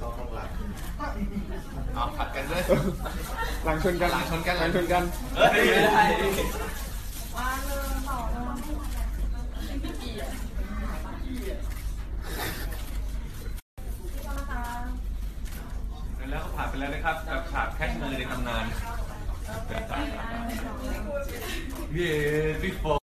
เท่เข้าข้างหลังเอาผัดกันด้วย หลังชนกันหลังชนกันหลังชนกันเฮ้ยไม่ได้แล้วก็ผ่านไปแล้วนะครับกับฉากแค่มือในตำนาน เย้พี่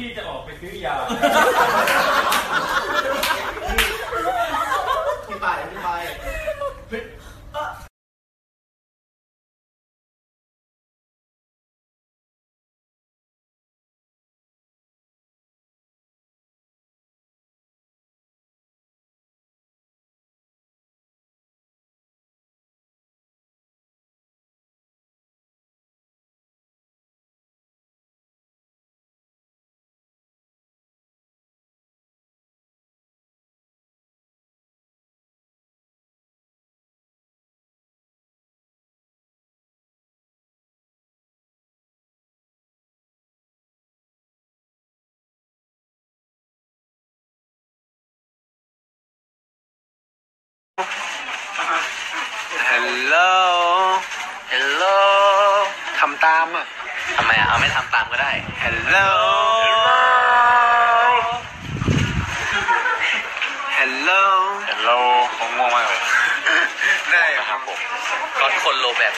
ที่จะออกไปซื้อยาำตามอะทำไมอะเอาไม่ทำตามก็ได้ฮัลโหลฮัลโหลฮัลโหลผมง่วงมากเลยได้ครับผมก้อนคนโลแบบ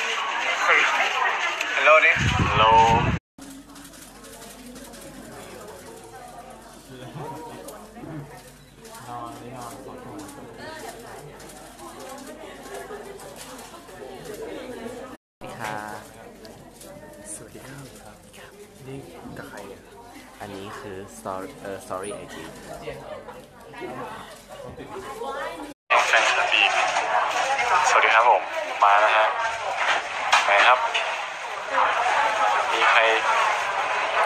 ฮัลโหลนี่ ฮัลโหล ค่ะสวัสดีครับ นี่กับใครอะ อันนี้คือ story เอ่อ story IG แฟนคลับอีกสวัสดีครับผม มาแล้วฮะไหนครับ มีใคร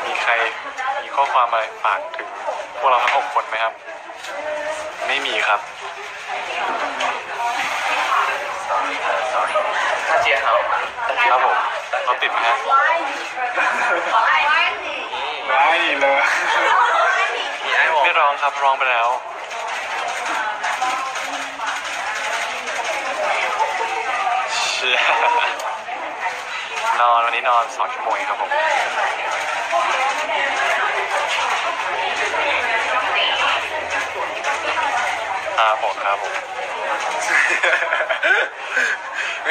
มีใคร มีข้อความอะไรฝากถึง พวกเราทั้งหกคนไหมครับ ไม่มีครับถ้าเจียเฮาครับผมเราติดไหมฮะ ไม่เลยมีไอ้บอกไม่ ร้องครับร้องไปแล้วเชี่ยนอนวันนี้นอนสองชั่วโมงเองครับผมครับผมครับผม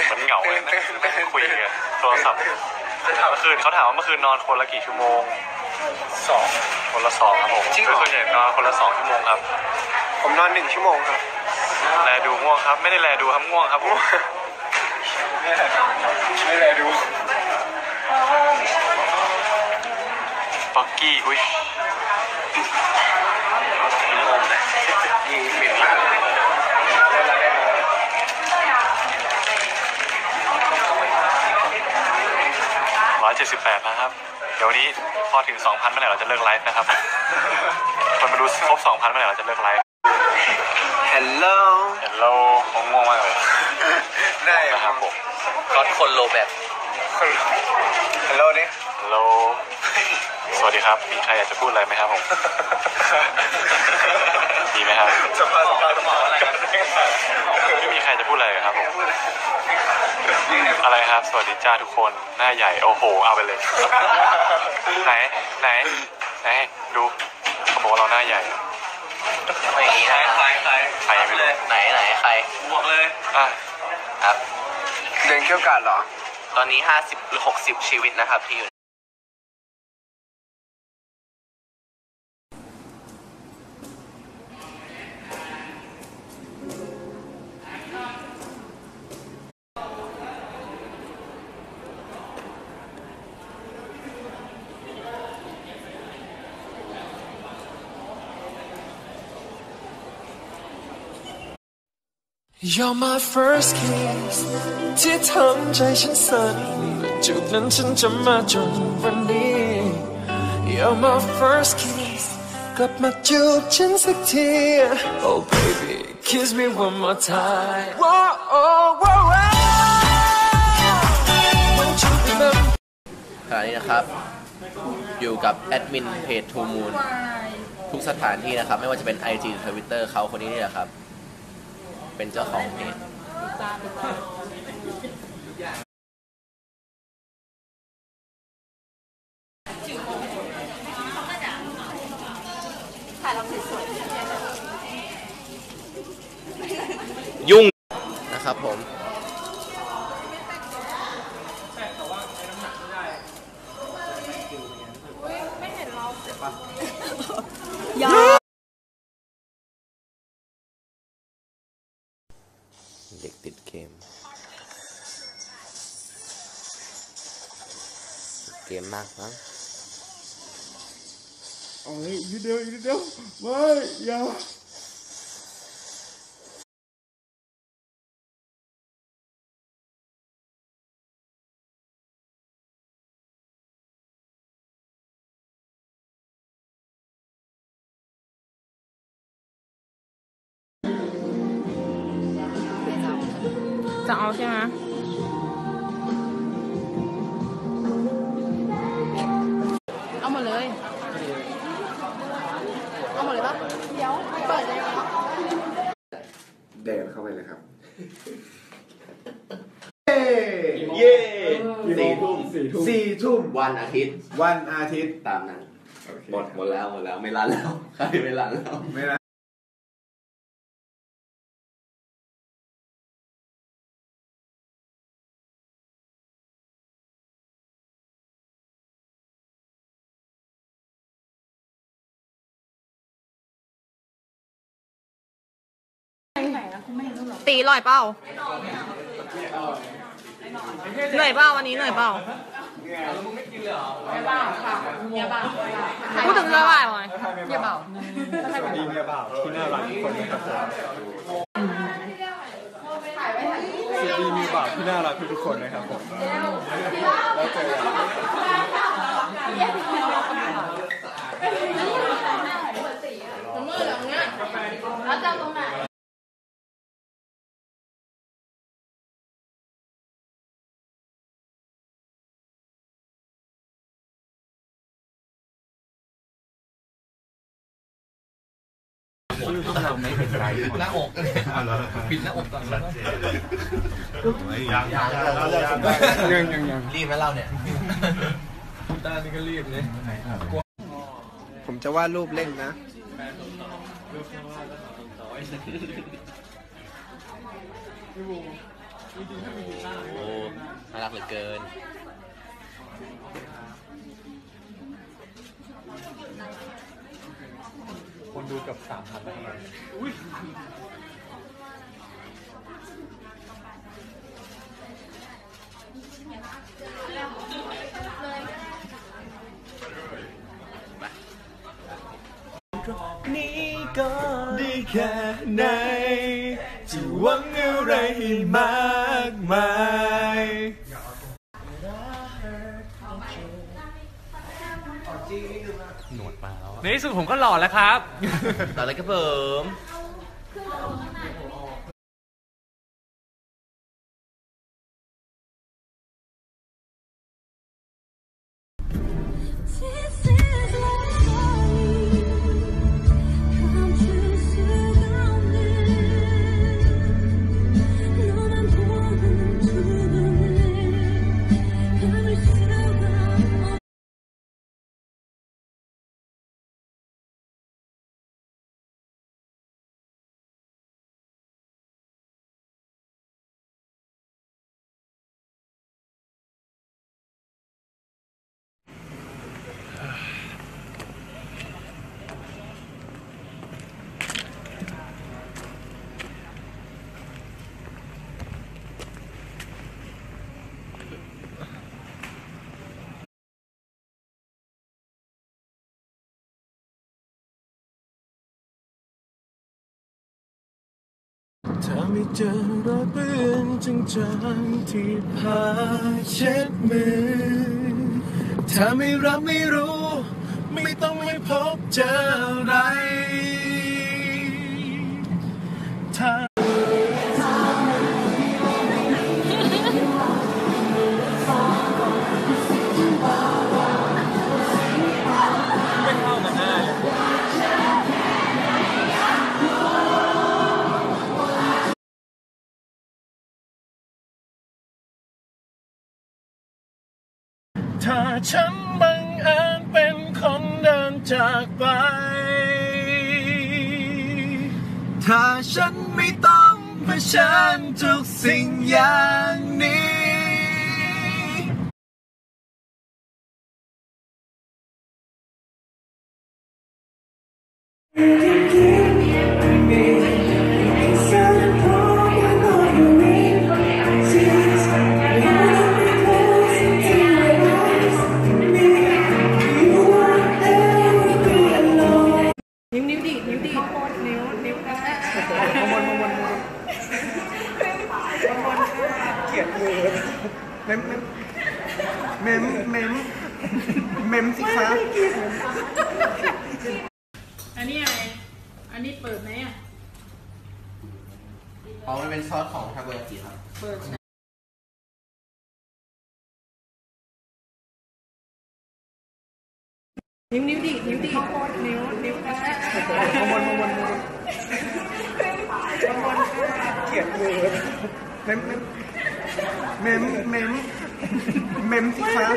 มันเหงาเลยนะไม่ได้คุยกันโทรศัพท์เมื่อคืนเขาถามว่าเมื่อคืนนอนคนละกี่ชั่วโมง สองคนละสองครับผมจริงเหรอคือส่วนใหญ่นอนคนละสองชั่วโมงครับ ผมนอนหนึ่งชั่วโมงครับ แลดูง่วงครับ ไม่ได้แลดูครับง่วงครับผมไม่ได้ดูปักกี้อุ้ยมีอมนะยิงปิดมาก ร้อยเจ็ดสิบแปดนะครับ เดี๋ยววันนี้พอถึงสองพันเมื่อไหร่เราจะเลิกไลฟ์นะครับ คนมาดูครบสองพันเมื่อไหร่เราจะเลิกไลฟ์ฮัลโหลเห็นเราคงง่วงมากเลยได้นะครับผมก้อนคนโลแบบค ฮัลโหลดิฮัลโหลสวัสดีครับ มีใครอยากจะพูดอะไรไหมครับผม มีไหมครับ สภาสภาสภาอะไรกันไม่มีใครจะพูดอะไรเหรอครับผม อะไรครับ สวัสดีจ้าทุกคน หน้าใหญ่ โอ้โห เอาไปเลย ไหน ไหน ไหน ดูเขาบอกว่าเราหน้าใหญ่ไม่อย่างนี้นะใครใครใครไม่รู้ไหนไหนใครบอกเลย อะครับ เดินเกี่ยวกาดเหรอ ตอนนี้ 50 หรือ 60 ชีวิตนะครับที่อยู่ You're my first kiss ที่ทำใจฉันสั่นจุดนั้นฉันจะมาจนวันนี้ You're my first kiss กลับมาจูบฉันสักที Oh baby kiss me one more time Whoa, oh, whoa, whoa. Won't you remember ขณะนี้นะครับ อยู่กับแอดมินเพจทูมูลทุกสถานที่นะครับ ไม่ว่าจะเป็น IG หรือ Twitter เขาคนนี้นี่แหละครับ เป็นเจ้าของเพจยุ่งนะครับผมเเกมมากมั้งโเอาหมดเลยเอาหมดเลยปะเดี๋ยวเปิดเลยเหรอเดินเข้าไปเลยครับเย้สี่ทุ่มสี่ทุ่มสี่ทุ่มวันอาทิตย์ วันอาทิตย์ตามนั้นโอเคหมดหมดแล้วหมดแล้วไม่รันแล้วใครไม่รันแล้วไม่น ตีลอยเปล่าเหนื่อยเปล่าวันนี้เหนื่อยเปล่าพูดถึงเรื่องอะไรวะเยี่ยเปล่าสวัสดีเมียบ่าวที่น่ารักทุกคนนะครับผมสวัสดีเมียบ่าวที่น่ารักทุกคนนะครับผมแล้วเจอกันแล้วจะตรงไหน หน้าอกปิดหน้าอกก่อนแล้วยังยังยังยังรีบไหมเราเนี่ยตานี่ก็รีบเลยผมจะวาดรูปเล่นนะโอ้น่ารักเหลือเกิน คนดูเกับสามพันแล้วนี่ก็ได้แค่ไหน จะหวังอะไรให้มากมาย ในที่สุดผมก็หล่อแล้วครับ ต่อเลยครับผม ถ้าไม่เจอรอยเปื้อนจางที่พาเช็ดมือ ถ้าไม่รับไม่รู้ ไม่ต้องไม่พบเจออะไรถ้า ฉันบังเอิญเป็นคนเดินจากไป ถ้าฉันไม่ต้องเผชิญทุกสิ่งอย่างนี้ อ๋อมันเป็นซอสของทาโกยากิครับเปิดนิ้วนิ้วดีดนิ้วดีดนิ้วนิ้วเกลียดมือเมมเมมเมมเมมเมมสิคะ